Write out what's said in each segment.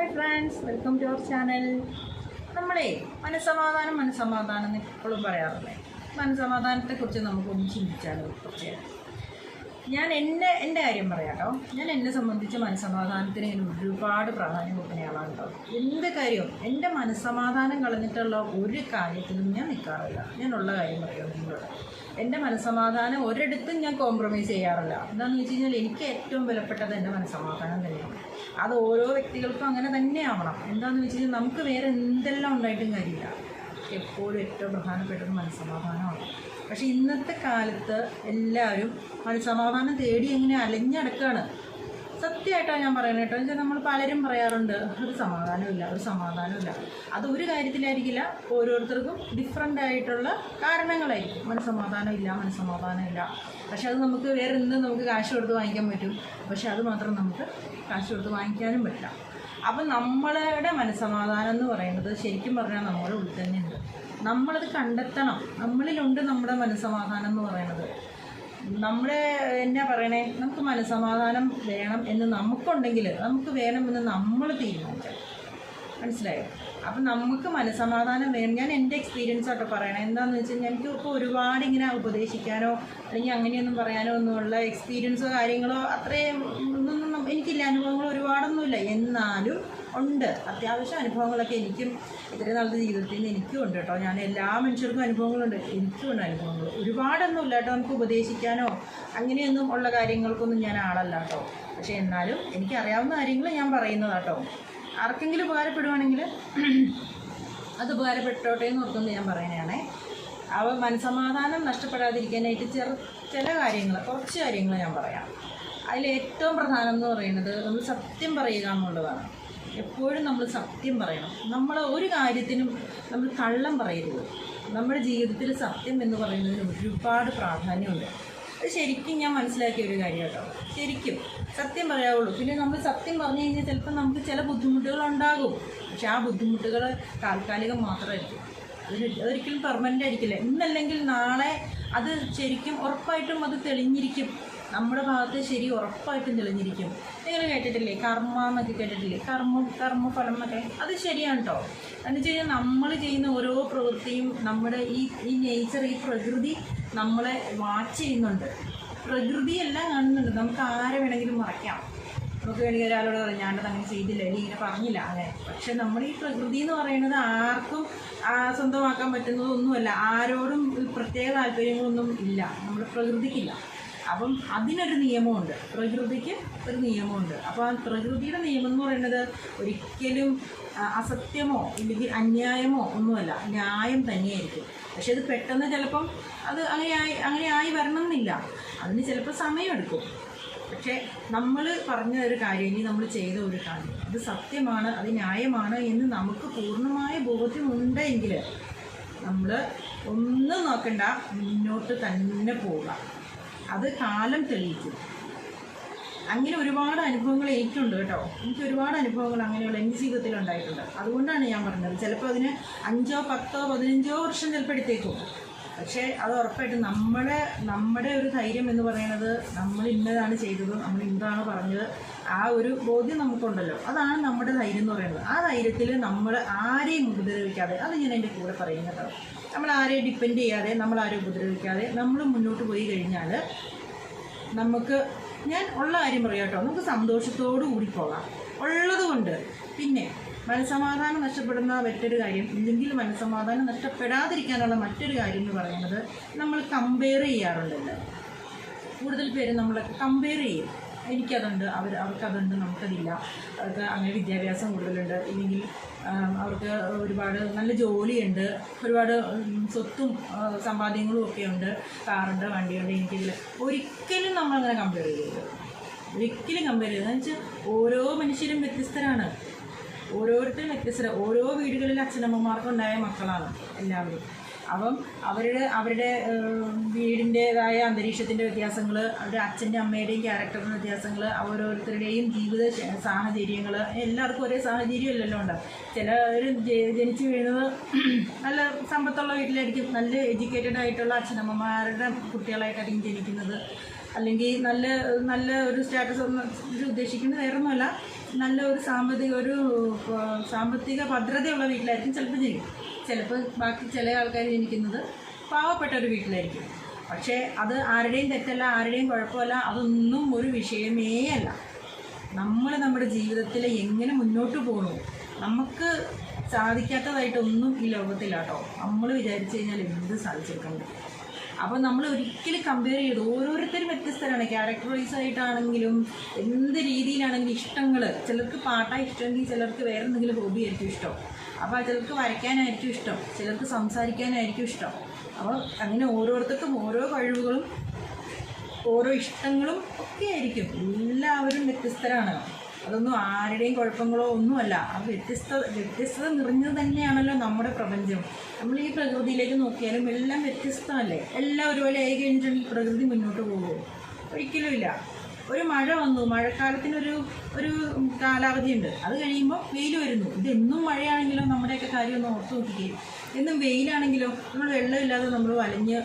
Hi friends welcome to our channel നമ്മളെ മനസ്സമാധാനം മനസ്സമാധാനം എന്ന് എപ്പോഴും പറയാറില്ലേ മനസ്സമാധാനത്തെക്കുറിച്ച് നമുക്കൊന്ന് ചിന്തിച്ചാലോ കുറച്ച് ഞാൻ എന്നെ എന്റെ കാര്യം പറയാം കേട്ടോ ഞാൻ എന്നെ സംബന്ധിച്ച് മനസ്സമാധാനത്തിന് ഞാൻ ഒരുപാട് പ്രാധാന്യം കൊടുക്കുന്ന ആളാണ് കേട്ടോ. എന്ത് കാര്യവും എന്റെ മനസ്സമാധാനം കളഞ്ഞിട്ടുള്ള ഒരു കാര്യത്തിലും ഞാൻ നിൽക്കാറില്ല. ഞാനുള്ള കാര്യം പറയാം നിങ്ങളോട്? എന്റെ മനസ്സമാധാനം ഒരിടത്തും ഞാൻ കോംപ്രമൈസ് ചെയ്യാറില്ല. എന്താണെന്ന് വെച്ച് കഴിഞ്ഞാൽ എനിക്ക് ഏറ്റവും വിലപ്പെട്ടത് എന്റെ മനസ്സമാധാനം തന്നെയാണ്. അത് ഓരോ വ്യക്തികൾക്കും അങ്ങനെ തന്നെ ആവണം എന്താണെന്ന് വെച്ച് കഴിഞ്ഞാൽ നമുക്ക് വേറെ എന്തെല്ലാം ഉണ്ടായിട്ടും കാര്യമില്ല. എപ്പോഴും ഏറ്റവും പ്രധാനപ്പെട്ടത് മനസ്സമാധാനമാണ്. പക്ഷേ ഇന്നത്തെ കാലത്ത് എല്ലാവരും മനസ്സമാധാനം തേടി എങ്ങനെ അലഞ്ഞടക്കാണ് സത്യമായിട്ടാണ് ഞാൻ പറയുന്നത് കേട്ടോ. വെച്ചാൽ നമ്മൾ പലരും പറയാറുണ്ട് ഒരു സമാധാനമില്ല ഒരു സമാധാനമില്ല അത് ഒരു കാര്യത്തിലായിരിക്കില്ല ഓരോരുത്തർക്കും ഡിഫറെന്റ് ആയിട്ടുള്ള കാരണങ്ങളായിരിക്കും. മനസ്സമാധാനം ഇല്ല മനസ്സമാധാനം ഇല്ല. പക്ഷെ അത് നമുക്ക് വേറെ എന്ത് നമുക്ക് കാശ് കൊടുത്ത് വാങ്ങിക്കാൻ പറ്റും. പക്ഷെ അത് മാത്രം നമുക്ക് കാശ് കൊടുത്ത് വാങ്ങിക്കാനും പറ്റില്ല. അപ്പം നമ്മളുടെ മനസ്സമാധാനം എന്ന് പറയുന്നത് ശരിക്കും പറഞ്ഞാൽ നമ്മുടെ ഉള്ളിൽ തന്നെയുണ്ട്. നമ്മളത് കണ്ടെത്തണം. നമ്മളിലുണ്ട് നമ്മുടെ മനസ്സമാധാനം എന്ന് പറയുന്നത്. നമ്മുടെ എന്നാ പറയണേ നമുക്ക് മനസ്സമാധാനം വേണം എന്ന് നമുക്കുണ്ടെങ്കിൽ നമുക്ക് വേണമെന്ന് നമ്മൾ തീരുമാനിക്കാം മനസ്സിലായോ? അപ്പം നമുക്ക് മനസ്സമാധാനം വേണം. ഞാൻ എന്റെ എക്സ്പീരിയൻസ് ഒക്കെ പറയണേ. എന്താണെന്ന് വെച്ചാൽ കഴിഞ്ഞാൽ എനിക്ക് ഇപ്പോൾ ഒരുപാട് ഇങ്ങനെ ഉപദേശിക്കാനോ അല്ലെങ്കിൽ അങ്ങനെയൊന്നും പറയാനോ ഒന്നുമുള്ള എക്സ്പീരിയൻസോ കാര്യങ്ങളോ അത്രയും ഒന്നും എനിക്കില്ല. അനുഭവങ്ങൾ ഒരുപാടൊന്നുമില്ല. എന്നാലും ഉണ്ട്. അത്യാവശ്യം അനുഭവങ്ങളൊക്കെ എനിക്കും ഇത്രയും നല്ല ജീവിതത്തിൽ നിന്ന് എനിക്കും ഉണ്ട് കേട്ടോ. ഞാൻ എല്ലാ മനുഷ്യർക്കും അനുഭവങ്ങളുണ്ട്. എനിക്കും ഉണ്ട് അനുഭവങ്ങൾ. ഒരുപാടൊന്നും ഇല്ല കേട്ടോ നമുക്ക് ഉപദേശിക്കാനോ അങ്ങനെയൊന്നും ഉള്ള കാര്യങ്ങൾക്കൊന്നും ഞാൻ ആളല്ല കേട്ടോ. പക്ഷേ എന്നാലും എനിക്കറിയാവുന്ന കാര്യങ്ങൾ ഞാൻ പറയുന്നതാട്ടോ ആർക്കെങ്കിലും ഉപകാരപ്പെടുവാണെങ്കിൽ അത് ഉപകാരപ്പെട്ടോട്ടെ എന്ന് ഓർത്തുകൊണ്ട് ഞാൻ പറയുന്നതാണേ. അവ മനസമാധാനം നഷ്ടപ്പെടാതിരിക്കാനായിട്ട് ചെറു ചില കാര്യങ്ങൾ കുറച്ച് കാര്യങ്ങൾ ഞാൻ പറയാം. അതിൽ ഏറ്റവും പ്രധാനം എന്ന് പറയുന്നത് നമ്മൾ സത്യം പറയുക എന്നുള്ളതാണ്. എപ്പോഴും നമ്മൾ സത്യം പറയണം. നമ്മൾ ഒരു കാര്യത്തിനും നമ്മൾ കള്ളം പറയരുത്. നമ്മുടെ ജീവിതത്തിൽ സത്യം എന്ന് പറയുന്നതിന് ഒരുപാട് പ്രാധാന്യമുണ്ട്. അത് ശരിക്കും ഞാൻ മനസ്സിലാക്കിയ ഒരു കാര്യം കേട്ടോ. ശരിക്കും സത്യം പറയാവുള്ളൂ. പിന്നെ നമ്മൾ സത്യം പറഞ്ഞു കഴിഞ്ഞാൽ ചിലപ്പോൾ നമുക്ക് ചില ബുദ്ധിമുട്ടുകൾ ഉണ്ടാകും. പക്ഷെ ആ ബുദ്ധിമുട്ടുകൾ താൽക്കാലികം മാത്രമായിരിക്കും. അതൊരിക്കലും പെർമനന്റ് ആയിരിക്കില്ല. ഇന്നല്ലെങ്കിൽ നാളെ അത് ശരിക്കും ഉറപ്പായിട്ടും അത് തെളിഞ്ഞിരിക്കും. നമ്മുടെ ഭാഗത്ത് ശരി ഉറപ്പായിട്ടും തെളിഞ്ഞിരിക്കും. നിങ്ങൾ കേട്ടിട്ടില്ലേ? കർമ്മ എന്നൊക്കെ കേട്ടിട്ടില്ലേ? കർമ്മം കർമ്മഫലം എന്നൊക്കെ. അത് ശരിയാണ് കേട്ടോ എന്ന് വെച്ച് കഴിഞ്ഞാൽ നമ്മൾ ചെയ്യുന്ന ഓരോ പ്രവൃത്തിയും നമ്മുടെ ഈ ഈ നേച്ചർ ഈ പ്രകൃതി നമ്മളെ വാച്ച് ചെയ്യുന്നുണ്ട്. പ്രകൃതി എല്ലാം കാണുന്നുണ്ട്. നമുക്ക് ആരെ വേണമെങ്കിലും മറയ്ക്കാം നമുക്ക് വേണമെങ്കിൽ ഒരാളോട് പറയാം ഞാനത് അങ്ങനെ ചെയ്തില്ല. അല്ലെങ്കിൽ ഇങ്ങനെ പറഞ്ഞില്ല. അതെ പക്ഷെ നമ്മൾ ഈ പ്രകൃതി എന്ന് പറയുന്നത് ആർക്കും സ്വന്തമാക്കാൻ പറ്റുന്നതൊന്നുമല്ല. ആരോടും പ്രത്യേക താല്പര്യങ്ങളൊന്നും ഇല്ല. നമ്മുടെ പ്രകൃതിക്കില്ല. അപ്പം അതിനൊരു നിയമമുണ്ട്. പ്രകൃതിക്ക് ഒരു നിയമമുണ്ട്. അപ്പോൾ ആ പ്രകൃതിയുടെ നിയമം എന്ന് പറയുന്നത് ഒരിക്കലും അസത്യമോ ഇല്ലെങ്കിൽ അന്യായമോ ഒന്നുമല്ല. ന്യായം തന്നെയായിരിക്കും. പക്ഷെ അത് പെട്ടെന്ന് ചിലപ്പം അത് അങ്ങനെ ആയി അങ്ങനെ ആയി വരണം എന്നില്ല അതിന് ചിലപ്പോൾ സമയമെടുക്കും. പക്ഷേ നമ്മൾ പറഞ്ഞ ഒരു കാര്യം ഇനി നമ്മൾ ചെയ്ത ഒരു കാര്യം അത് സത്യമാണ് അത് ന്യായമാണ് എന്ന് നമുക്ക് പൂർണമായ ബോധ്യമുണ്ടെങ്കിൽ നമ്മൾ ഒന്നും നോക്കണ്ട മുന്നോട്ട് തന്നെ പോവുക. അത് കാലം തെളിയിക്കും. അങ്ങനെ ഒരുപാട് അനുഭവങ്ങൾ എനിക്കുണ്ട് കേട്ടോ. എനിക്ക് ഒരുപാട് അനുഭവങ്ങൾ അങ്ങനെയുള്ള എന്റെ ജീവിതത്തിൽ ഉണ്ടായിട്ടുണ്ട്. അതുകൊണ്ടാണ് ഞാൻ പറഞ്ഞത്. ചിലപ്പോൾ അതിന് അഞ്ചോ പത്തോ പതിനഞ്ചോ വർഷം ചിലപ്പോൾ എടുത്തേക്കും. പക്ഷേ അത് ഉറപ്പായിട്ടും നമ്മുടെ നമ്മുടെ ഒരു ധൈര്യം എന്ന് പറയുന്നത് നമ്മൾ ഇന്നതാണ് ചെയ്തത് നമ്മൾ ഇന്നതാണ് പറഞ്ഞത്. ആ ഒരു ബോധ്യം നമുക്കുണ്ടല്ലോ. അതാണ് നമ്മുടെ ധൈര്യം എന്ന് പറയുന്നത്. ആ ധൈര്യത്തിൽ നമ്മൾ ആരെയും ഉപദ്രവിക്കാതെ അത് ഞാൻ എന്റെ കൂടെ പറയും കേട്ടോ. നമ്മൾ ആരെയും ഡിപ്പെൻഡ് ചെയ്യാതെ നമ്മൾ ആരെയും ഉപദ്രവിക്കാതെ നമ്മൾ മുന്നോട്ട് പോയി കഴിഞ്ഞാൽ നമുക്ക് ഞാൻ ഉള്ള കാര്യം പറയാം കേട്ടോ. നമുക്ക് സന്തോഷത്തോടു കൂടി പോകാം. ഉള്ളതുകൊണ്ട് പിന്നെ മനസമാധാനം നഷ്ടപ്പെടുന്ന മറ്റൊരു കാര്യം ഇല്ലെങ്കിൽ മനസ്സമാധാനം നഷ്ടപ്പെടാതിരിക്കാനുള്ള മറ്റൊരു കാര്യം എന്ന് പറയുന്നത് നമ്മൾ കമ്പയർ ചെയ്യാറുണ്ടല്ലോ. കൂടുതൽ പേര് നമ്മൾ കമ്പയർ ചെയ്യും. എനിക്കതുണ്ട് അവർ അവർക്കതുണ്ട് നമുക്കതില്ല. അവർക്ക് അങ്ങനെ വിദ്യാഭ്യാസം കൂടുതലുണ്ട്. ഇല്ലെങ്കിൽ അവർക്ക് ഒരുപാട് നല്ല ജോലിയുണ്ട്. ഒരുപാട് സ്വത്തും സമ്പാദ്യങ്ങളും ഒക്കെ ഉണ്ട്. കാറുണ്ട് വണ്ടിയുണ്ട് എനിക്കില്ല ഒരിക്കലും നമ്മളങ്ങനെ കമ്പയർ ചെയ്യരുത്. ഒരിക്കലും കമ്പയർ ചെയ്യരുത്. എന്ന് വെച്ചാൽ ഓരോ മനുഷ്യരും വ്യത്യസ്തരാണ്. ഓരോരുത്തരും വ്യത്യസ്ത ഓരോ വീടുകളിൽ അച്ഛനമ്മമാർക്കുണ്ടായ മക്കളാണ് എല്ലാവരും. അപ്പം അവരുടെ അവരുടെ വീടിന്റേതായ അന്തരീക്ഷത്തിന്റെ വ്യത്യാസങ്ങൾ അവരുടെ അച്ഛന്റെ അമ്മയുടെയും ക്യാരക്ടറിന്റെ വ്യത്യാസങ്ങൾ ഓരോരുത്തരുടെയും ജീവിത സാഹചര്യങ്ങൾ എല്ലാവർക്കും ഒരേ സാഹചര്യം ഇല്ലല്ലോ ഉണ്ട് ചിലർ ജനിച്ചു വീഴുന്നത് നല്ല സമ്പത്തുള്ള വീട്ടിലായിരിക്കും. നല്ല എഡ്യൂക്കേറ്റഡ് ആയിട്ടുള്ള അച്ഛനമ്മമാരുടെ കുട്ടികളായിട്ടായിരിക്കും ജനിക്കുന്നത്. അല്ലെങ്കിൽ നല്ല നല്ല ഒരു സ്റ്റാറ്റസ് ഒന്നും ഉദ്ദേശിക്കുന്നത് വേറൊന്നുമല്ല. നല്ല ഒരു സാമ്പത്തിക ഒരു സാമ്പത്തിക ഭദ്രതയുള്ള വീട്ടിലായിരിക്കും ചിലപ്പോൾ ജനിക്കും ചിലപ്പോൾ ബാക്കി ചില ആൾക്കാർ ജനിക്കുന്നത് പാവപ്പെട്ട ഒരു വീട്ടിലായിരിക്കും. പക്ഷേ അത് ആരുടെയും തെറ്റല്ല ആരുടെയും കുഴപ്പമല്ല അതൊന്നും ഒരു വിഷയമേ അല്ല. നമ്മൾ നമ്മുടെ ജീവിതത്തിൽ എങ്ങനെ മുന്നോട്ട് പോകണു നമുക്ക് സാധിക്കാത്തതായിട്ടൊന്നും ഈ ലോകത്തിലാട്ടോ നമ്മൾ വിചാരിച്ചു കഴിഞ്ഞാൽ എന്ത് സാധിച്ചെടുക്കാൻ പറ്റും? അപ്പോൾ നമ്മൾ ഒരിക്കലും കമ്പയർ ചെയ്ത് ഓരോരുത്തരും വ്യത്യസ്തരാണ്. ക്യാരക്ടർ വൈസ് ആയിട്ടാണെങ്കിലും എന്ത് രീതിയിലാണെങ്കിലും ഇഷ്ടങ്ങൾ ചിലർക്ക് പാട്ടായി ഇഷ്ടമെങ്കിൽ ചിലർക്ക് വേറെ എന്തെങ്കിലും ഹോബി ആയിരിക്കും ഇഷ്ടം. അപ്പോൾ ചിലർക്ക് വരയ്ക്കാനായിരിക്കും ഇഷ്ടം. ചിലർക്ക് സംസാരിക്കാനായിരിക്കും ഇഷ്ടം. അപ്പോൾ അങ്ങനെ ഓരോരുത്തർക്കും ഓരോ കഴിവുകളും ഓരോ ഇഷ്ടങ്ങളും ഒക്കെ ആയിരിക്കും. എല്ലാവരും വ്യത്യസ്തരാണ്. അതൊന്നും ആരുടെയും കുഴപ്പങ്ങളോ ഒന്നുമല്ല. ആ വ്യത്യസ്ത വ്യത്യസ്തത നിറഞ്ഞത് തന്നെയാണല്ലോ നമ്മുടെ പ്രപഞ്ചം. നമ്മൾ ഈ പ്രകൃതിയിലേക്ക് നോക്കിയാലും എല്ലാം വ്യത്യസ്തമല്ലേ? എല്ലാം ഒരുപോലെ ഈ പ്രകൃതി മുന്നോട്ട് പോകുമോ? ഒരിക്കലും ഇല്ല. ഒരു മഴ വന്നു. മഴക്കാലത്തിനൊരു ഒരു കാലാവധിയുണ്ട്. അത് കഴിയുമ്പോൾ വെയിൽ വരുന്നു. ഇതെന്നും മഴയാണെങ്കിലോ നമ്മുടെയൊക്കെ കാര്യം ഒന്ന് ഓർത്ത് നോക്കിക്കുകയും എന്നും വെയിലാണെങ്കിലോ നമ്മൾ വെള്ളമില്ലാതെ നമ്മൾ വലഞ്ഞ്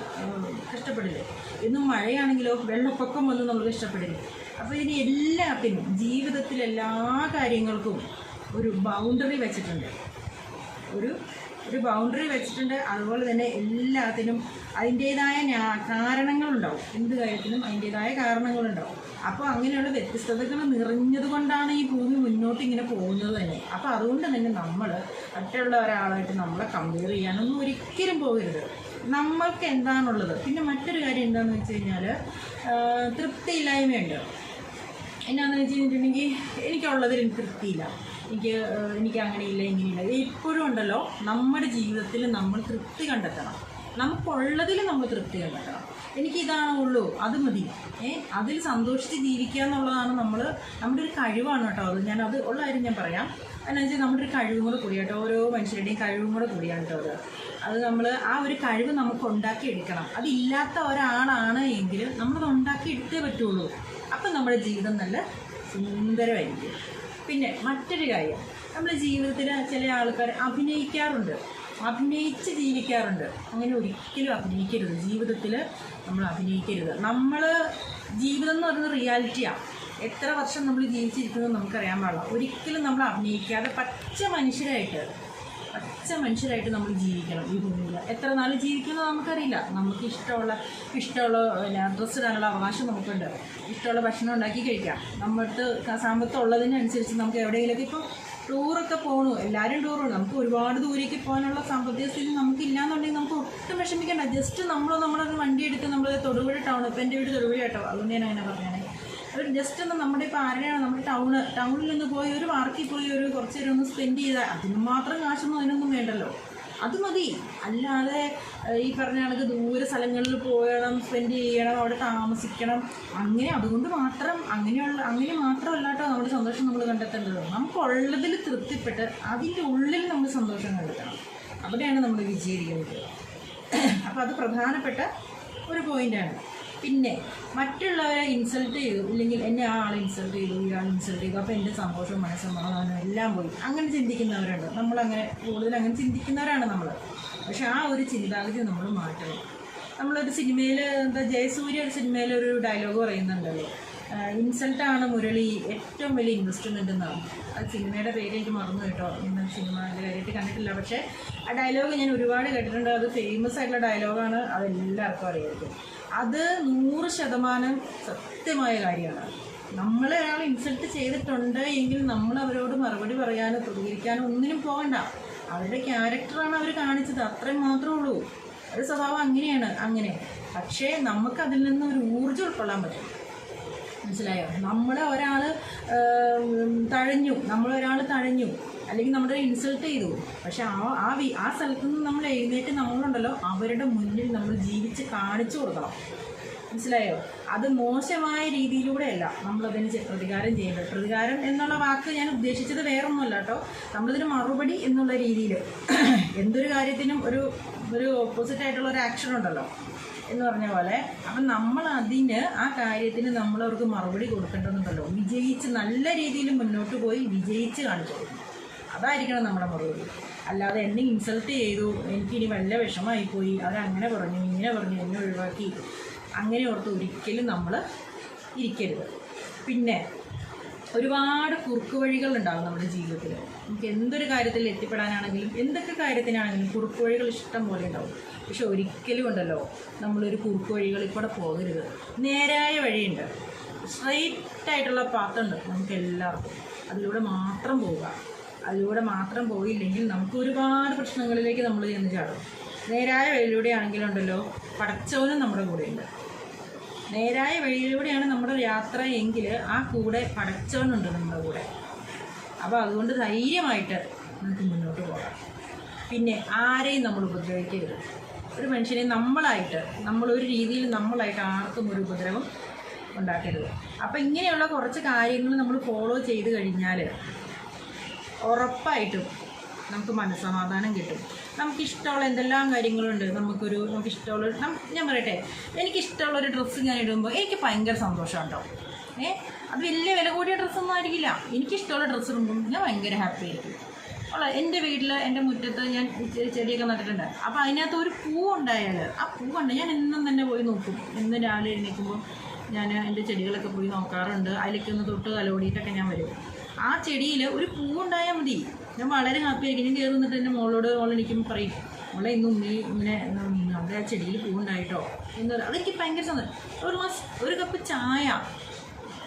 കഷ്ടപ്പെടില്ലേ? എന്നും മഴയാണെങ്കിലോ വെള്ളപ്പൊക്കം വന്ന് നമ്മൾ കഷ്ടപ്പെടില്ലേ? അപ്പോൾ ഇനി എല്ലാത്തിനും ജീവിതത്തിൽ എല്ലാ കാര്യങ്ങൾക്കും ഒരു ബൗണ്ടറി വെച്ചിട്ടുണ്ട്. ഒരു ഒരു ബൗണ്ടറി വെച്ചിട്ടുണ്ട്. അതുപോലെ തന്നെ എല്ലാത്തിനും അതിന്റേതായ കാരണങ്ങളുണ്ടാവും. എന്ത് കാര്യത്തിനും അതിന്റേതായ കാരണങ്ങളുണ്ടാവും. അപ്പോൾ അങ്ങനെയുള്ള വ്യത്യസ്തതകൾ നിറഞ്ഞതുകൊണ്ടാണ് ഈ ഭൂമി മുന്നോട്ട് ഇങ്ങനെ പോകുന്നത് തന്നെ. അപ്പോൾ അതുകൊണ്ട് തന്നെ നമ്മൾ മറ്റുള്ള ഒരാളായിട്ട് നമ്മളെ കമ്പയർ ചെയ്യാനൊന്നും ഒരിക്കലും പോകരുത്. നമ്മൾക്ക് എന്താണുള്ളത്? പിന്നെ മറ്റൊരു കാര്യം എന്താണെന്ന് വെച്ച് കഴിഞ്ഞാൽ തൃപ്തിയില്ലായ്മയുണ്ട്. എന്നാന്ന് വെച്ച് കഴിഞ്ഞിട്ടുണ്ടെങ്കിൽ എനിക്കുള്ളതിൽ എനിക്ക് തൃപ്തിയില്ല. എനിക്ക് എനിക്ക് അങ്ങനെയില്ല ഇങ്ങനെയില്ല. ഇപ്പോഴും ഉണ്ടല്ലോ നമ്മുടെ ജീവിതത്തിൽ നമ്മൾ തൃപ്തി കണ്ടെത്തണം. നമുക്കുള്ളതിൽ നമ്മൾ തൃപ്തി കണ്ടെത്തണം. എനിക്ക് ഇതാണ് ഉള്ളൂ അത് മതി. ഏ അതിൽ സന്തോഷിച്ച് ജീവിക്കുക എന്നുള്ളതാണ് നമ്മൾ നമ്മുടെ ഒരു കഴിവാണ് കേട്ടോ അത്. ഞാൻ അത് ഉള്ള കാര്യം ഞാൻ പറയാം. അതിനനുസരിച്ച് നമ്മുടെ ഒരു കഴിവും കൂടെ കൂടിയാട്ടോ ഓരോ മനുഷ്യരുടെയും കഴിവും കൂടെ കൂടിയാണ് കേട്ടോ അത്. അത് നമ്മൾ ആ ഒരു കഴിവ് നമുക്ക് ഉണ്ടാക്കിയെടുക്കണം. അതില്ലാത്ത ഒരാളാണ് എങ്കിൽ നമ്മളത് ഉണ്ടാക്കിയെടുത്തേ പറ്റുള്ളൂ. അപ്പം നമ്മുടെ ജീവിതം നല്ല സുന്ദരമായിരിക്കും. പിന്നെ മറ്റൊരു കാര്യം നമ്മൾ ജീവിതത്തിൽ ചില ആൾക്കാർ അഭിനയിക്കാറുണ്ട്. അഭിനയിച്ച് ജീവിക്കാറുണ്ട്. അങ്ങനെ ഒരിക്കലും അഭിനയിക്കരുത്. ജീവിതത്തിൽ നമ്മൾ അഭിനയിക്കരുത്. നമ്മൾ ജീവിതം എന്ന് പറയുന്നത് റിയാലിറ്റിയാണ് എത്ര വർഷം നമ്മൾ ജീവിച്ചിരിക്കുന്നത് നമുക്കറിയാൻ പാടില്ല. ഒരിക്കലും നമ്മൾ അഭിനയിക്കാതെ പച്ച മനുഷ്യരായിട്ട് പച്ച മനുഷ്യരായിട്ട് നമ്മൾ ജീവിക്കണം ഈ ഭൂമിയിൽ എത്ര നാൾ ജീവിക്കുന്നത് നമുക്കറിയില്ല. നമുക്ക് ഇഷ്ടമുള്ള ഇഷ്ടമുള്ള ഡ്രസ്സ് ഇടാനുള്ള അവകാശം നമുക്കുണ്ട്. ഇഷ്ടമുള്ള ഭക്ഷണം ഉണ്ടാക്കി കഴിക്കാം. നമ്മൾക്ക് സാമ്പത്തം ഉള്ളതിനനുസരിച്ച് നമുക്ക് എവിടെയെങ്കിലൊക്കെ ഇപ്പോൾ ടൂറൊക്കെ പോകണു എല്ലാവരും പോകണം നമുക്ക് ഒരുപാട് ദൂരേക്ക് പോകാനുള്ള സാമ്പത്തിക സ്ഥിതി നമുക്കില്ല എന്നുണ്ടെങ്കിൽ നമുക്ക് ഒട്ടും വിഷമിക്കേണ്ട. ജസ്റ്റ് നമ്മൾ നമ്മളൊരു വണ്ടി എടുത്ത് നമ്മൾ തൊടുപുഴ ടൗൺ ഇപ്പം എന്റെ വീട് തൊടുപുഴ കേട്ടോ. അതുകൊണ്ട് ഞാൻ അങ്ങനെ പറഞ്ഞാണ് ഒരു ജസ്റ്റ് ഒന്ന് നമ്മുടെ ഇപ്പോൾ ആരെയാണ് നമ്മുടെ ടൗണ് ടൗണിൽ നിന്ന് പോയി ഒരു പാർക്കിൽ പോയി ഒരു കുറച്ച് നേരം ഒന്ന് സ്പെൻഡ് ചെയ്താൽ അതിന് മാത്രം കാശൊന്നും അതിനൊന്നും വേണ്ടല്ലോ. അത് മതി. അല്ലാതെ ഈ പറഞ്ഞ കണക്ക് ദൂര സ്ഥലങ്ങളിൽ പോകണം സ്പെൻഡ് ചെയ്യണം അവിടെ താമസിക്കണം. അങ്ങനെ അതുകൊണ്ട് മാത്രം അങ്ങനെയുള്ള അങ്ങനെ മാത്രമല്ല കേട്ടോ നമ്മുടെ സന്തോഷം നമ്മൾ കണ്ടെത്തേണ്ടത്. നമുക്കുള്ളതിൽ തൃപ്തിപ്പെട്ട് അതിന്റെ ഉള്ളിൽ നമ്മൾ സന്തോഷം കണ്ടെത്തണം. അവിടെയാണ് നമ്മൾ വിജയിക്കുന്നത് അപ്പോൾ അത് പ്രധാനപ്പെട്ട ഒരു പോയിന്റാണ് പിന്നെ മറ്റുള്ളവരെ ഇൻസൾട്ട് ചെയ്തു. ഇല്ലെങ്കിൽ എന്നെ ആ ആൾ ഇൻസൾട്ട് ചെയ്തു ഇയാൾ ഇൻസൾട്ട് ചെയ്തു. അപ്പോൾ എന്റെ സന്തോഷം മനസ്സമാധാനം എല്ലാം പോയി. അങ്ങനെ ചിന്തിക്കുന്നവരുണ്ട്. നമ്മളങ്ങനെ കൂടുതൽ അങ്ങനെ ചിന്തിക്കുന്നവരാണ് നമ്മൾ പക്ഷെ ആ ഒരു ചിന്താഗതി നമ്മൾ മാറ്റണം. നമ്മളൊരു സിനിമയിൽ എന്താ ജയസൂര്യ ഒരു സിനിമയിൽ ഒരു ഡയലോഗ് പറയുന്നുണ്ടല്ലോ. ഇൻസൾട്ടാണ് മുരളി ഏറ്റവും വലിയ ഇൻവെസ്റ്റ്മെന്റ് എന്നാണ് അത് സിനിമയുടെ പേര് എനിക്ക് മറന്നു കേട്ടോ. ഇന്ന് സിനിമ കാര്യമായിട്ട് കണ്ടിട്ടില്ല. പക്ഷേ ആ ഡയലോഗ് ഞാൻ ഒരുപാട് കേട്ടിട്ടുണ്ട്. അത് ഫേമസ് ആയിട്ടുള്ള ഡയലോഗാണ് അതെല്ലാവർക്കും അറിയായിരിക്കും. അത് നൂറ് ശതമാനം സത്യമായ കാര്യമാണ്. നമ്മളെ ഒരാൾ ഇൻസൾട്ട് ചെയ്തിട്ടുണ്ട് എങ്കിൽ നമ്മൾ അവരോട് മറുപടി പറയാനോ പ്രതികരിക്കാനോ ഒന്നിനും പോകണ്ട. അവരുടെ ക്യാരക്ടറാണ് അവർ കാണിച്ചത്. അത്രയും മാത്രമേ ഉള്ളൂ. ഒരു സ്വഭാവം അങ്ങനെയാണ്. അങ്ങനെ. പക്ഷേ നമുക്ക് അതിൽ നിന്ന് ഒരു ഊർജം ഉൾക്കൊള്ളാൻ പറ്റും. മനസ്സിലായോ? നമ്മളെ ഒരാൾ തഴഞ്ഞു. നമ്മളൊരാൾ തഴഞ്ഞു. അല്ലെങ്കിൽ നമ്മുടെ ഇൻസൾട്ട് ചെയ്തു. പക്ഷെ ആ ആ വി ആ സ്ഥലത്ത് നിന്ന് നമ്മൾ എഴുന്നേറ്റ് നമ്മളുണ്ടല്ലോ അവരുടെ മുന്നിൽ നമ്മൾ ജീവിച്ച് കാണിച്ചു കൊടുക്കണം. മനസ്സിലായോ? അത് മോശമായ രീതിയിലൂടെയല്ല നമ്മളതിന് പ്രതികാരം ചെയ്യേണ്ടത്. പ്രതികാരം എന്നുള്ള വാക്ക് ഞാൻ ഉദ്ദേശിച്ചത് വേറൊന്നുമല്ല കേട്ടോ. നമ്മളിതിന് മറുപടി എന്നുള്ള രീതിയിൽ എന്തൊരു കാര്യത്തിനും ഒരു ഒരു ഓപ്പോസിറ്റ് ആയിട്ടുള്ള ഒരു ആക്ഷൻ ഉണ്ടല്ലോ. എന്ന് പറഞ്ഞ പോലെ അപ്പം നമ്മൾ അതിന് ആ കാര്യത്തിന് നമ്മൾ അവർക്ക് മറുപടി കൊടുക്കേണ്ടതുണ്ടല്ലോ. വിജയിച്ച് നല്ല രീതിയിൽ മുന്നോട്ട് പോയി വിജയിച്ച് കാണിച്ചു അതായിരിക്കണം നമ്മുടെ മറുപടി. അല്ലാതെ എന്നെ ഇൻസൾട്ട് ചെയ്തു എനിക്കിനി വല്ല വിഷമമായി പോയി പറഞ്ഞു ഇങ്ങനെ പറഞ്ഞു എന്നെ ഒഴിവാക്കി. അങ്ങനെ ഓർത്ത് ഒരിക്കലും നമ്മൾ ഇരിക്കരുത്. പിന്നെ ഒരുപാട് കുറുക്ക് വഴികൾ ഉണ്ടാകും നമ്മുടെ ജീവിതത്തിൽ. നമുക്ക് എന്തൊരു കാര്യത്തിൽ എത്തിപ്പെടാനാണെങ്കിലും എന്തൊക്കെ കാര്യത്തിനാണെങ്കിലും കുറുക്ക് വഴികൾ ഇഷ്ടം പോലെ ഉണ്ടാവും. പക്ഷെ ഒരിക്കലും ഉണ്ടല്ലോ നമ്മളൊരു കുറുക്ക് വഴികളിൽ കൂടെ പോകരുത്. നേരായ വഴിയുണ്ട്. സ്ട്രൈറ്റ് ആയിട്ടുള്ള പാത്തുണ്ട് നമുക്ക് എല്ലാവർക്കും അതിലൂടെ മാത്രം പോവുക. അതിലൂടെ മാത്രം പോയില്ലെങ്കിൽ നമുക്ക് ഒരുപാട് പ്രശ്നങ്ങളിലേക്ക് നമ്മൾ ചെന്ന് ചാടും. നേരായ വഴിയിലൂടെ ആണെങ്കിലുണ്ടല്ലോ പടച്ചവനും നമ്മുടെ കൂടെയുണ്ട്. നേരായ വഴിയിലൂടെയാണ് നമ്മുടെ യാത്ര എങ്കിൽ ആ കൂടെ പടച്ചവനുണ്ട് നമ്മുടെ കൂടെ. അപ്പോൾ അതുകൊണ്ട് ധൈര്യമായിട്ട് നമുക്ക് മുന്നോട്ട് പോകാം. പിന്നെ ആരെയും നമ്മൾ ഉപദ്രവിക്കരുത്. ഒരു മനുഷ്യനെ നമ്മളായിട്ട് നമ്മളൊരു രീതിയിൽ നമ്മളായിട്ട് ആർക്കും ഒരു ഉപദ്രവം ഉണ്ടാക്കരുത്. അപ്പോൾ ഇങ്ങനെയുള്ള കുറച്ച് കാര്യങ്ങൾ നമ്മൾ ഫോളോ ചെയ്ത് കഴിഞ്ഞാൽ ഉറപ്പായിട്ടും നമുക്ക് മനസ്സമാധാനം കിട്ടും. നമുക്കിഷ്ടമുള്ള എന്തെല്ലാം കാര്യങ്ങളുണ്ട്? നമുക്കൊരു നമുക്കിഷ്ടമുള്ള ഞാൻ പറയട്ടെ. എനിക്കിഷ്ടമുള്ള ഒരു ഡ്രസ്സ് ഞാൻ ഇടുമ്പോൾ എനിക്ക് ഭയങ്കര സന്തോഷം ഉണ്ടാവും ഏ? അത് വലിയ വില കൂടിയ ഡ്രസ്സൊന്നും ആയിരിക്കില്ല. എനിക്കിഷ്ടമുള്ള ഡ്രസ്സ് ഇടുമ്പോൾ ഞാൻ ഭയങ്കര ഹാപ്പി ആയിരിക്കും. ഉള്ള എന്റെ വീട്ടിൽ എന്റെ മുറ്റത്ത് ഞാൻ ചെടിയൊക്കെ നട്ടിട്ടുണ്ട്. അപ്പോൾ അതിനകത്ത് ഒരു പൂ ഉണ്ടായാൽ ആ പൂ ഉണ്ട് ഞാൻ എന്നും തന്നെ പോയി നോക്കും. ഇന്ന് രാവിലെ എഴുന്നേൽക്കുമ്പോൾ ഞാൻ എന്റെ ചെടികളൊക്കെ പോയി നോക്കാറുണ്ട്. അതിലേക്ക് ഒന്ന് തൊട്ട് തലോടിയിട്ടൊക്കെ ഞാൻ വരും. ആ ചെടിയിൽ ഒരു പൂ ഉണ്ടായാൽ മതി. ഞാൻ വളരെ ഹാപ്പി ആയിരിക്കും. ഞാൻ കയറി നിന്നിട്ട് എന്റെ മോളോട് മോൾ എനിക്കും പറയും മോളെ ഇന്ന് ഉമ്മി ഇങ്ങനെ അവിടെ ആ ചെടിയിൽ പൂവുണ്ടായിട്ടോ? എന്ന് പറയും. അതെനിക്ക് ഭയങ്കര സന്തോഷം. ഒരു ഗ്ലാസ് ഒരു കപ്പ് ചായ.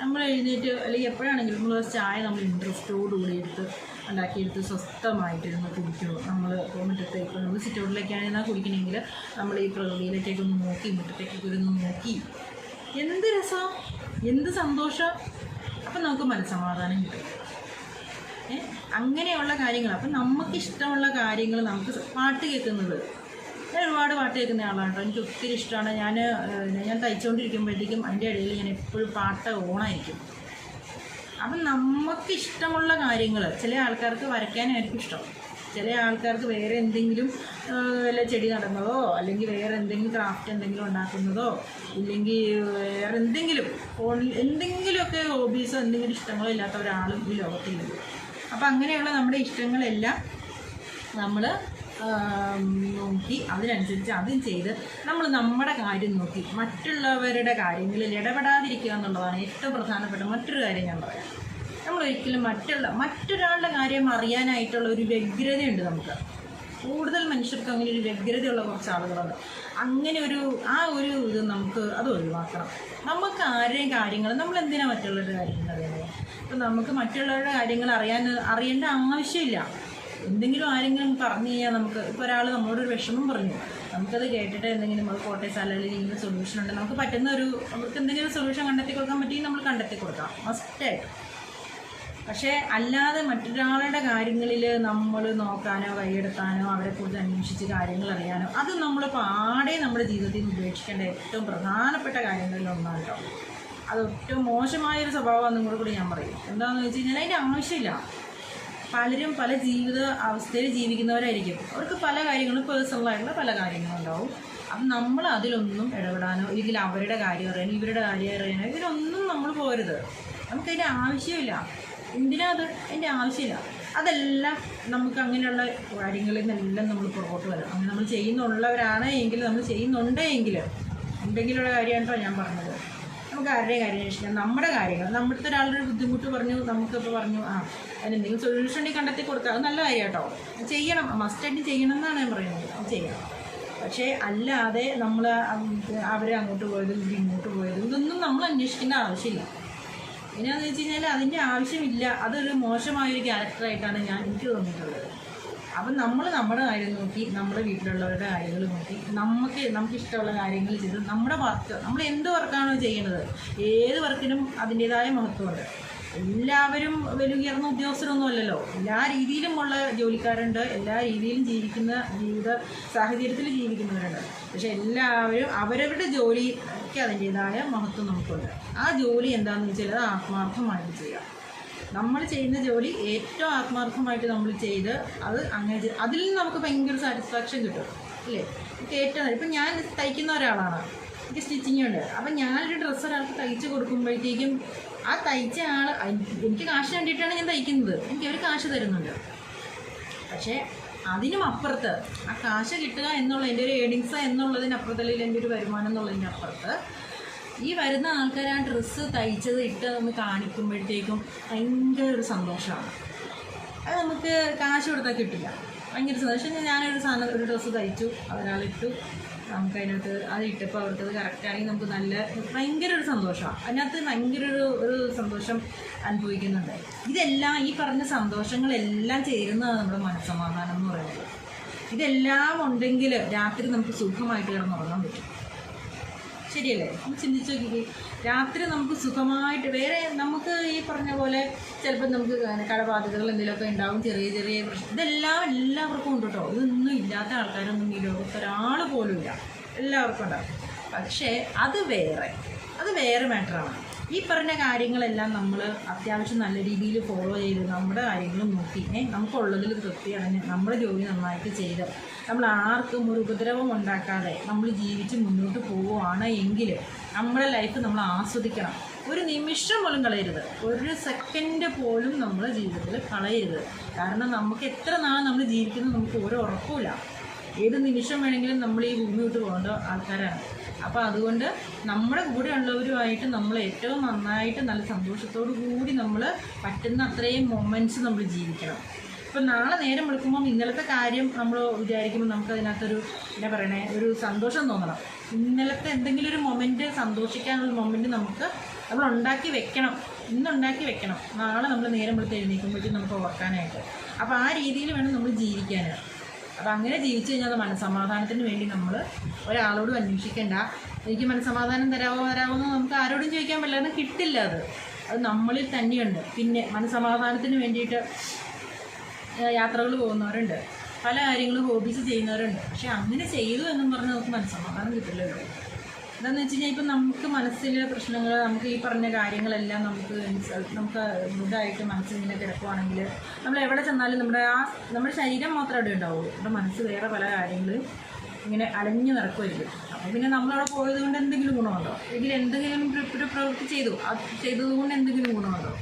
നമ്മൾ എഴുന്നേറ്റ് അല്ലെങ്കിൽ എപ്പോഴാണെങ്കിലും നമ്മൾ ചായ നമ്മൾ ഇൻട്രസ്റ്റോടുകൂടി എടുത്ത് ഉണ്ടാക്കിയെടുത്ത് സ്വസ്ഥമായിട്ടിരുന്ന് കുടിക്കുള്ളൂ നമ്മൾ മുറ്റത്തേക്ക് നമ്മൾ സിറ്റൗട്ടിലേക്കാണ് കുടിക്കണമെങ്കിൽ നമ്മൾ ഈ പ്രകൃതിയിലേക്കൊക്കെ ഒന്ന് നോക്കി മുറ്റത്തേക്കൊക്കെ ഒന്ന് നോക്കി. എന്ത് രസം? എന്ത് സന്തോഷം? അപ്പം നമുക്ക് മനസ്സമാധാനം കിട്ടും? അങ്ങനെയുള്ള കാര്യങ്ങൾ. അപ്പം നമുക്ക് ഇഷ്ടമുള്ള കാര്യങ്ങൾ നമുക്ക് പാട്ട് കേൾക്കുന്നത്. ഞാൻ ഒരുപാട് പാട്ട് കേൾക്കുന്ന ആളാണ് കേട്ടോ. എനിക്ക് ഒത്തിരി ഇഷ്ടമാണ്. ഞാൻ ഞാൻ തയ്ച്ചുകൊണ്ടിരിക്കുമ്പോഴത്തേക്കും അതിന്റെ ഇടയിൽ ഞാൻ എപ്പോഴും പാട്ട് ഓണായിരിക്കും. അപ്പം നമുക്ക് ഇഷ്ടമുള്ള കാര്യങ്ങൾ ചില ആൾക്കാർക്ക് വരയ്ക്കാനായിരിക്കും ഇഷ്ടം. ചില ആൾക്കാർക്ക് വേറെ എന്തെങ്കിലും വല്ല ചെടി നടന്നതോ അല്ലെങ്കിൽ വേറെ എന്തെങ്കിലും ക്രാഫ്റ്റ് എന്തെങ്കിലും ഉണ്ടാക്കുന്നതോ ഇല്ലെങ്കിൽ വേറെ എന്തെങ്കിലും ഫോണിൽ എന്തെങ്കിലുമൊക്കെ ഹോബീസോ എന്തെങ്കിലും ഇഷ്ടങ്ങളോ ഇല്ലാത്ത ഒരാളും ഈ ലോകത്തിലുണ്ട് അപ്പം അങ്ങനെയുള്ള നമ്മുടെ ഇഷ്ടങ്ങളെല്ലാം നമ്മൾ നോക്കി. അതിനനുസരിച്ച് അതും ചെയ്ത് നമ്മൾ നമ്മുടെ കാര്യം നോക്കി. മറ്റുള്ളവരുടെ കാര്യങ്ങളിൽ ഇടപെടാതിരിക്കുക എന്നുള്ളതാണ് ഏറ്റവും പ്രധാനപ്പെട്ട മറ്റൊരു കാര്യം ഞാൻ പറയാം. നമ്മൾ ഒരിക്കലും മറ്റുള്ള മറ്റൊരാളുടെ കാര്യം അറിയാനായിട്ടുള്ള ഒരു വ്യഗ്രതയുണ്ട് നമുക്ക്. കൂടുതൽ മനുഷ്യർക്ക് അങ്ങനെ ഒരു വ്യഗ്രതയുള്ള കുറച്ച് ആളുകളുണ്ട്. അങ്ങനെ ഒരു ആ ഒരു ഇത് നമുക്ക് അത് ഒഴിവാക്കണം. നമുക്ക് ആരുടെയും കാര്യങ്ങൾ നമ്മൾ എന്തിനാണ് മറ്റുള്ളവരുടെ കാര്യങ്ങൾ അറിയുന്നത് ഇപ്പം നമുക്ക് മറ്റുള്ളവരുടെ കാര്യങ്ങൾ അറിയാൻ അറിയേണ്ട ആവശ്യമില്ല. എന്തെങ്കിലും ആരെങ്കിലും പറഞ്ഞു കഴിഞ്ഞാൽ നമുക്ക് ഇപ്പോൾ ഒരാൾ നമ്മളോടൊരു വിഷമം പറഞ്ഞു. നമുക്കത് കേട്ടിട്ട് എന്തെങ്കിലും നമ്മൾ കോട്ടയം സ്ഥലങ്ങളിൽ ഇങ്ങനെ സൊല്യൂഷൻ ഉണ്ട്. നമുക്ക് പറ്റുന്ന ഒരു നമുക്ക് എന്തെങ്കിലും സൊല്യൂഷൻ കണ്ടെത്തി കൊടുക്കാൻ പറ്റി നമ്മൾ കണ്ടെത്തി കൊടുക്കാം. മസ്റ്റായിട്ട് പക്ഷേ അല്ലാതെ മറ്റൊരാളുടെ കാര്യങ്ങളിൽ നമ്മൾ നോക്കാനോ കൈയെടുത്താനോ അവരെക്കുറിച്ച് അന്വേഷിച്ച് കാര്യങ്ങൾ അറിയാനോ അത് നമ്മൾ പാടെ നമ്മുടെ ജീവിതത്തിൽ നിന്ന് ഉപേക്ഷിക്കേണ്ട ഏറ്റവും പ്രധാനപ്പെട്ട കാര്യങ്ങളിലൊന്നാണ് കേട്ടോ. അത് ഏറ്റവും മോശമായൊരു സ്വഭാവമാണെന്നും കൂടെ കൂടി ഞാൻ പറയും. എന്താണെന്ന് വെച്ച് കഴിഞ്ഞാൽ അതിന്റെ ആവശ്യമില്ല. പലരും പല ജീവിത അവസ്ഥയിൽ ജീവിക്കുന്നവരായിരിക്കും. അവർക്ക് പല കാര്യങ്ങളും പേഴ്സണലായിട്ടുള്ള പല കാര്യങ്ങളും ഉണ്ടാവും അപ്പം നമ്മൾ അതിലൊന്നും ഇടപെടാനോ ഇല്ലെങ്കിൽ അവരുടെ കാര്യം അറിയാനോ ഇവരുടെ കാര്യം അറിയാനോ ഇതിലൊന്നും നമ്മൾ പോരുത്. നമുക്കതിന്റെ ആവശ്യമില്ല. എന്തിനാ അത്? അതിന്റെ ആവശ്യമില്ല. അതെല്ലാം നമുക്ക് അങ്ങനെയുള്ള കാര്യങ്ങളിൽ നിന്നെല്ലാം നമ്മൾ പുറകോട്ട് വരാം അങ്ങനെ നമ്മൾ ചെയ്യുന്നുള്ളവരാണ് എങ്കിൽ നമ്മൾ ചെയ്യുന്നുണ്ട് എങ്കിൽ ഉണ്ടെങ്കിലുള്ള കാര്യമാണ് കേട്ടോ ഞാൻ പറഞ്ഞത്. നമുക്ക് ആരുടെയും കാര്യം അന്വേഷിക്കാം. നമ്മുടെ കാര്യങ്ങൾ. നമ്മുടെ ഒരാളുടെ ഒരു ബുദ്ധിമുട്ട് പറഞ്ഞു നമുക്കിപ്പോൾ പറഞ്ഞു ആ അതിനെന്തെങ്കിലും സൊല്യൂഷൻ ഉണ്ടെങ്കിൽ കണ്ടെത്തി കൊടുക്കുക അത് നല്ല കാര്യം കേട്ടോ. ചെയ്യണം. മസ്റ്റായിട്ട് ചെയ്യണം എന്നാണ് ഞാൻ പറയുന്നത്. ചെയ്യണം. പക്ഷേ അല്ലാതെ നമ്മൾ അവരെ അങ്ങോട്ട് പോയതും ഇങ്ങോട്ട് പോയതും ഇതൊന്നും നമ്മൾ അന്വേഷിക്കേണ്ട ആവശ്യമില്ല. എങ്ങനെയാണെന്ന് വെച്ച് കഴിഞ്ഞാൽ അതിന്റെ ആവശ്യമില്ല. അതൊരു മോശമായൊരു ക്യാരക്ടറായിട്ടാണ് ഞാൻ എനിക്ക് തോന്നിയിട്ടുള്ളത്. അപ്പം നമ്മൾ നമ്മുടെ കാര്യം നോക്കി നമ്മുടെ വീട്ടിലുള്ളവരുടെ കാര്യങ്ങൾ നോക്കി നമുക്ക് നമുക്ക് ഇഷ്ടമുള്ള കാര്യങ്ങൾ ചെയ്ത് നമ്മുടെ വർക്ക് നമ്മൾ എന്ത് വർക്കാണോ ചെയ്യുന്നത് ഏത് വർക്കിനും അതിന്റേതായ മഹത്വമുണ്ട്. എല്ലാവരും വലിയ ഉദ്യോഗസ്ഥരൊന്നും അല്ലല്ലോ എല്ലാ രീതിയിലുമുള്ള ജോലിക്കാരുണ്ട് എല്ലാ രീതിയിലും ജീവിക്കുന്ന ജീവിത സാഹചര്യത്തിൽ ജീവിക്കുന്നവരുണ്ട്. പക്ഷെ എല്ലാവരും അവരവരുടെ ജോലിക്ക് അതിന്റേതായ മഹത്വം നമുക്കുണ്ട്. ആ ജോലി എന്താണെന്ന് വെച്ചാൽ അത് ആത്മാർത്ഥമായിട്ട് ചെയ്യുക. നമ്മൾ ചെയ്യുന്ന ജോലി ഏറ്റവും ആത്മാർത്ഥമായിട്ട് നമ്മൾ ചെയ്ത് അത് അങ്ങനെ അതിൽ നിന്ന് നമുക്ക് ഭയങ്കര സാറ്റിസ്ഫാക്ഷൻ കിട്ടും അല്ലേ? എനിക്ക് ഏറ്റവും ഇപ്പം ഞാൻ തയ്ക്കുന്ന ഒരാളാണ്. എനിക്ക് സ്റ്റിച്ചിങ് ഉണ്ട്. അപ്പം ഞാനൊരു ഡ്രസ്സ് ഒരാൾക്ക് തയ്ച്ച് കൊടുക്കുമ്പോഴത്തേക്കും ആ തയ്ച്ച ആൾ എനിക്ക് കാശ് വേണ്ടിയിട്ടാണ് ഞാൻ തയ്ക്കുന്നത്. എനിക്ക് അവർ കാശ് തരുന്നുണ്ട്. പക്ഷേ അതിനും അപ്പുറത്ത് ആ കാശ് കിട്ടുക എന്നുള്ള എന്റെ ഒരു ഏണിങ്സ് എന്നുള്ളതിനപ്പുറത്തല്ലെങ്കിൽ എന്റെ ഒരു വരുമാനം എന്നുള്ളതിന്റെ അപ്പുറത്ത് ഈ വരുന്ന ആൾക്കാർ ആ ഡ്രസ്സ് തയ്ച്ചത് ഇട്ട് നമ്മൾ കാണിക്കുമ്പോഴത്തേക്കും ഭയങ്കര ഒരു സന്തോഷമാണ്. അത് നമുക്ക് കാശ് കൊടുത്താൽ കിട്ടില്ല. ഭയങ്കര സന്തോഷം. ഞാനൊരു സാധനം ഒരു ഡ്രസ്സ് തയ്ച്ചു. ഒരാളിട്ടു നമുക്ക് അതിനകത്ത് അത് ഇട്ടപ്പോൾ അവർക്ക് അത് കറക്റ്റാണെങ്കിൽ നമുക്ക് നല്ല ഭയങ്കര ഒരു സന്തോഷമാണ്. അതിനകത്ത് ഭയങ്കര ഒരു ഒരു സന്തോഷം അനുഭവിക്കുന്നുണ്ട്. ഇതെല്ലാം ഈ പറഞ്ഞ സന്തോഷങ്ങളെല്ലാം ചേരുന്നതാണ് നമ്മുടെ മനസ്സമാധാനം എന്ന് പറയുന്നത്. ഇതെല്ലാം ഉണ്ടെങ്കിൽ രാത്രി നമുക്ക് സുഖമായിട്ട് കിടന്നുറങ്ങാൻ പറ്റും. ശരിയല്ലേ? ഒന്ന് ചിന്തിച്ച് നോക്കിക്കേ. രാത്രി നമുക്ക് സുഖമായിട്ട് വേറെ നമുക്ക് ഈ പറഞ്ഞ പോലെ ചിലപ്പോൾ നമുക്ക് കടബാധകൾ എന്തെങ്കിലുമൊക്കെ ഉണ്ടാവും. ചെറിയ ചെറിയ പ്രശ്നം. ഇതെല്ലാം എല്ലാവർക്കും ഉണ്ട് കേട്ടോ ഇതൊന്നും ഇല്ലാത്ത ആൾക്കാരൊന്നും ഈ ലോകത്ത് ഒരാൾ പോലും ഇല്ല. എല്ലാവർക്കും ഉണ്ടാവും. പക്ഷേ അത് വേറെ. അത് വേറെ മാറ്ററാണ് ഈ പറഞ്ഞ കാര്യങ്ങളെല്ലാം നമ്മൾ അത്യാവശ്യം നല്ല രീതിയിൽ ഫോളോ ചെയ്ത് നമ്മുടെ കാര്യങ്ങളും നോക്കി. നമുക്കുള്ളതിൽ തൃപ്തി അടഞ്ഞ് നമ്മുടെ ജോലി നന്നായിട്ട് ചെയ്ത്. നമ്മൾ ആർക്കും ഒരു ഉപദ്രവം ഉണ്ടാക്കാതെ നമ്മൾ ജീവിച്ച് മുന്നോട്ട് പോവുകയാണ് എങ്കിൽ നമ്മുടെ ലൈഫ് നമ്മൾ ആസ്വദിക്കണം. ഒരു നിമിഷം പോലും കളയരുത്. ഒരു സെക്കൻഡ് പോലും നമ്മൾ ജീവിതത്തിൽ കളയരുത്. കാരണം നമുക്ക് എത്ര നാൾ നമ്മൾ ജീവിക്കുന്നത് നമുക്ക് ഓരോ ഉറപ്പില്ല ഏത് നിമിഷം വേണമെങ്കിലും നമ്മൾ ഈ ഭൂമി വിട്ട് പോകേണ്ട ആൾക്കാരാണ്. അപ്പോൾ അതുകൊണ്ട് നമ്മുടെ കൂടെ ഉള്ളവരുമായിട്ട് നമ്മൾ ഏറ്റവും നന്നായിട്ട് നല്ല സന്തോഷത്തോടു കൂടി നമ്മൾ പറ്റുന്ന അത്രയും മൊമെന്റ്സ് നമ്മൾ ജീവിക്കണം. ഇപ്പം നാളെ നേരം വിളിക്കുമ്പം ഇന്നലത്തെ കാര്യം നമ്മൾ വിചാരിക്കുമ്പോൾ നമുക്ക് അതിനകത്തൊരു എന്താ പറയണേ ഒരു സന്തോഷം തോന്നണം. ഇന്നലത്തെ എന്തെങ്കിലും ഒരു മൊമെന്റ് സന്തോഷിക്കാനുള്ള മൊമെന്റ് നമുക്ക് നമ്മൾ ഉണ്ടാക്കി വെക്കണം. ഇന്നുണ്ടാക്കി വെക്കണം. നാളെ നമ്മൾ നേരം വിളിച്ച് എഴുന്നേൽക്കുമ്പോഴത്തേക്കും നമുക്ക് ഓർക്കാനായിട്ട്. അപ്പോൾ ആ രീതിയിൽ വേണം നമ്മൾ ജീവിക്കാനായിട്ട്. അപ്പം അങ്ങനെ ജീവിച്ചു കഴിഞ്ഞാൽ മനസ്സമാധാനത്തിന് വേണ്ടി നമ്മൾ ഒരാളോടും അന്വേഷിക്കേണ്ട. എനിക്ക് മനസ്സമാധാനം തരാമോ തരാമോ എന്ന് നമുക്ക് ആരോടും ചോദിക്കാൻ പറ്റില്ല. കിട്ടില്ല അത്. അത് നമ്മളിൽ തന്നെയുണ്ട്. പിന്നെ മനസ്സമാധാനത്തിന് വേണ്ടിയിട്ട് യാത്രകൾ പോകുന്നവരുണ്ട്. പല കാര്യങ്ങളും ഹോബീസ് ചെയ്യുന്നവരുണ്ട്. പക്ഷെ അങ്ങനെ ചെയ്തു എന്നും പറഞ്ഞ് നമുക്ക് മനസ്സമാധാനം കിട്ടില്ലല്ലോ. എന്താണെന്ന് വെച്ച് കഴിഞ്ഞാൽ ഇപ്പം നമുക്ക് മനസ്സിലെ പ്രശ്നങ്ങൾ നമുക്ക് ഈ പറഞ്ഞ കാര്യങ്ങളെല്ലാം നമുക്ക് നമുക്ക് ഇതായിട്ട് മനസ്സിങ്ങനെ കിടക്കുവാണെങ്കിൽ നമ്മൾ എവിടെ ചെന്നാലും നമ്മുടെ ആ നമ്മുടെ ശരീരം മാത്രം അവിടെ ഉണ്ടാവുള്ളൂ. നമ്മുടെ മനസ്സ് വേറെ പല കാര്യങ്ങൾ ഇങ്ങനെ അലഞ്ഞു നടക്കുമായിരിക്കും അപ്പോൾ പിന്നെ നമ്മളവിടെ പോയത് കൊണ്ട് എന്തെങ്കിലും ഗുണമുണ്ടോ? ഇതിൽ എന്തെങ്കിലും ഒരു പ്രവൃത്തി ചെയ്തു അത് ചെയ്തതുകൊണ്ട് എന്തെങ്കിലും ഗുണമുണ്ടോ?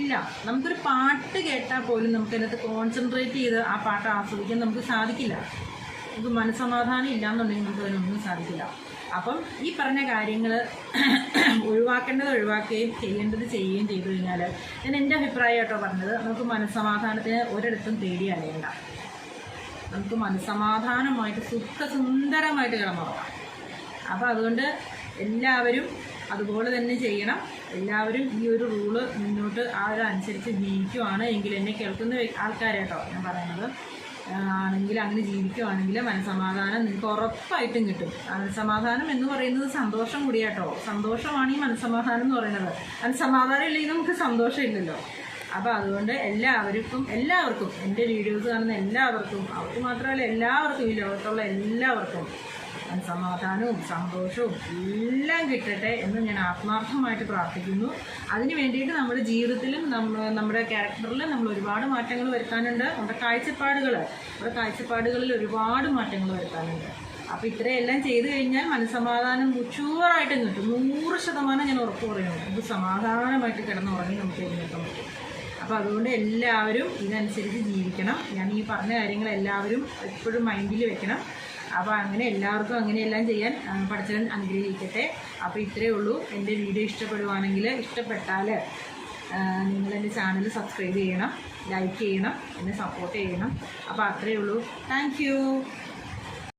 ഇല്ല. നമുക്കൊരു പാട്ട് കേട്ടാൽ പോലും നമുക്ക് അതിനകത്ത് കോൺസെൻട്രേറ്റ് ചെയ്ത് ആ പാട്ട് ആസ്വദിക്കാൻ നമുക്ക് സാധിക്കില്ല. നമുക്ക് മനസ്സമാധാനം ഇല്ലാന്നുണ്ടെങ്കിൽ നമുക്ക് അതിനൊന്നും സാധിക്കില്ല. അപ്പം ഈ പറഞ്ഞ കാര്യങ്ങൾ ഒഴിവാക്കേണ്ടത് ഒഴിവാക്കുകയും ചെയ്യേണ്ടത് ചെയ്യുകയും ചെയ്തു കഴിഞ്ഞാൽ ഞാൻ എന്റെ അഭിപ്രായം കേട്ടോ പറഞ്ഞത് നമുക്ക് മനസ്സമാധാനത്തിന് ഒരിടത്തും തേടി അലയണ്ട. നമുക്ക് മനസ്സമാധാനമായിട്ട് സുഖസുന്ദരമായിട്ട് കിടന്നുറങ്ങാം. അപ്പോൾ അതുകൊണ്ട് എല്ലാവരും അതുപോലെ തന്നെ ചെയ്യണം. എല്ലാവരും ഈ ഒരു റൂൾ മുന്നോട്ട് ആ ഒരു അനുസരിച്ച് ജീവിക്കുവാണ് എങ്കിൽ എന്നെ കേൾക്കുന്ന ആൾക്കാരെ കേട്ടോ ഞാൻ പറയുന്നത്. ആണെങ്കിൽ അങ്ങനെ ജീവിക്കുവാണെങ്കിൽ മനസ്സമാധാനം നിങ്ങൾക്ക് ഉറപ്പായിട്ടും കിട്ടും. മനസ്സമാധാനം എന്ന് പറയുന്നത് സന്തോഷം കൂടിയാട്ടോ. സന്തോഷമാണ് ഈ മനസ്സമാധാനം എന്ന് പറയുന്നത്. മനസ്സമാധാനം ഇല്ലെങ്കിൽ നമുക്ക് സന്തോഷം ഇല്ലല്ലോ. അപ്പോൾ അതുകൊണ്ട് എല്ലാവർക്കും എല്ലാവർക്കും എന്റെ വീഡിയോസ് കാണുന്ന എല്ലാവർക്കും അവർക്ക് മാത്രമല്ല എല്ലാവർക്കും ഈ ലോകത്തുള്ള എല്ലാവർക്കും സമാധാനവും സന്തോഷവും എല്ലാം കിട്ടട്ടെ എന്ന് ഞാൻ ആത്മാർത്ഥമായിട്ട് പ്രാർത്ഥിക്കുന്നു. അതിന് വേണ്ടിയിട്ട് നമ്മുടെ ജീവിതത്തിലും നമ്മുടെ ക്യാരക്ടറിൽ നമ്മൾ ഒരുപാട് മാറ്റങ്ങൾ വരുത്താനുണ്ട്. നമ്മുടെ കാഴ്ചപ്പാടുകൾ നമ്മുടെ കാഴ്ചപ്പാടുകളിൽ ഒരുപാട് മാറ്റങ്ങൾ വരുത്താനുണ്ട്. അപ്പോൾ ഇത്രയെല്ലാം ചെയ്തു കഴിഞ്ഞാൽ മനസ്സമാധാനം മുച്ചൂറായിട്ട് കിട്ടും. നൂറ് ശതമാനം ഞാൻ ഉറപ്പ് പറയുന്നു ഇത് സമാധാനമായിട്ട് കിടന്നുറങ്ങി നമുക്ക് എഴുന്നേൽക്കാൻ പറ്റും. അപ്പോൾ അതുകൊണ്ട് എല്ലാവരും ഇതനുസരിച്ച് ജീവിക്കണം. ഞാൻ ഈ പറഞ്ഞ കാര്യങ്ങൾ എല്ലാവരും എപ്പോഴും മൈൻഡിൽ വെക്കണം. അപ്പോൾ അങ്ങനെ എല്ലാവർക്കും അങ്ങനെയെല്ലാം ചെയ്യാൻ പഠിച്ചവൻ അനുഗ്രഹിക്കട്ടെ. അപ്പോൾ ഇത്രയേ ഉള്ളൂ. എന്റെ വീഡിയോ ഇഷ്ടപ്പെടുവാണെങ്കിൽ ഇഷ്ടപ്പെട്ടാൽ നിങ്ങൾ എന്റെ ചാനൽ സബ്സ്ക്രൈബ് ചെയ്യണം ലൈക്ക് ചെയ്യണം എന്നെ സപ്പോർട്ട് ചെയ്യണം. അപ്പോൾ അത്രയേ ഉള്ളൂ. താങ്ക്